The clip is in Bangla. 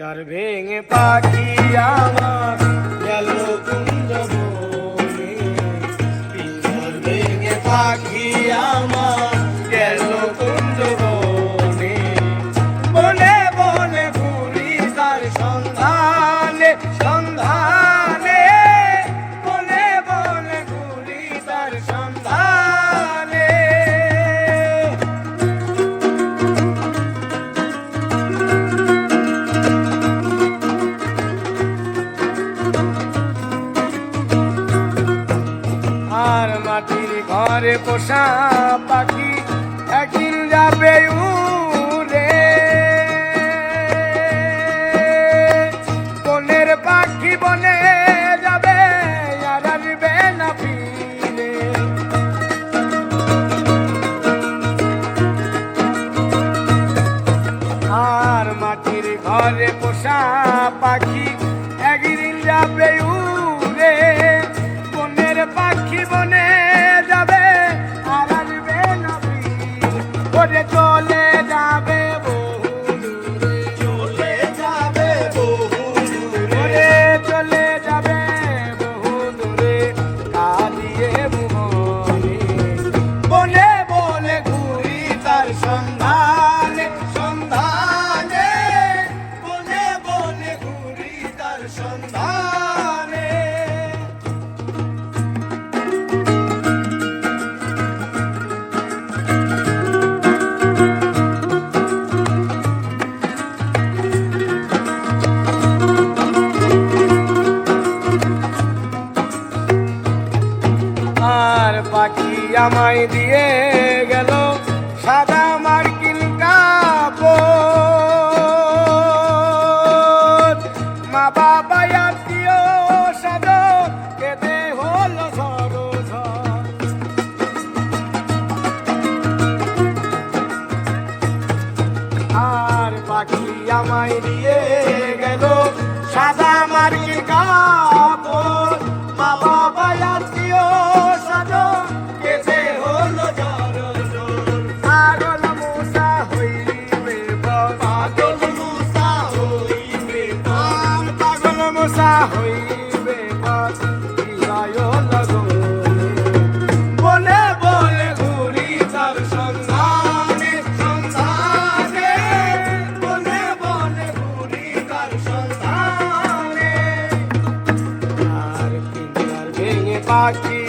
পিঞ্জর ভেঙে পাখি আমার মাটির ঘরে পোষা পাখি, একদিন যাবে উড়ে। বনের পাখি বনে যাবে আর আসবে না ফিরে। আর মাটির ঘরে পোষা পাখি ওরে চলে পাখি আমায় দিয়ে গেল সাদা মার্কিন কাপড়। মা বাবা আত্মীয় সাদ কেঁদে হলো সরোজ আর পাখি আমায় দিয়ে গেল সাদা মার্কিন কাপড়। পাখি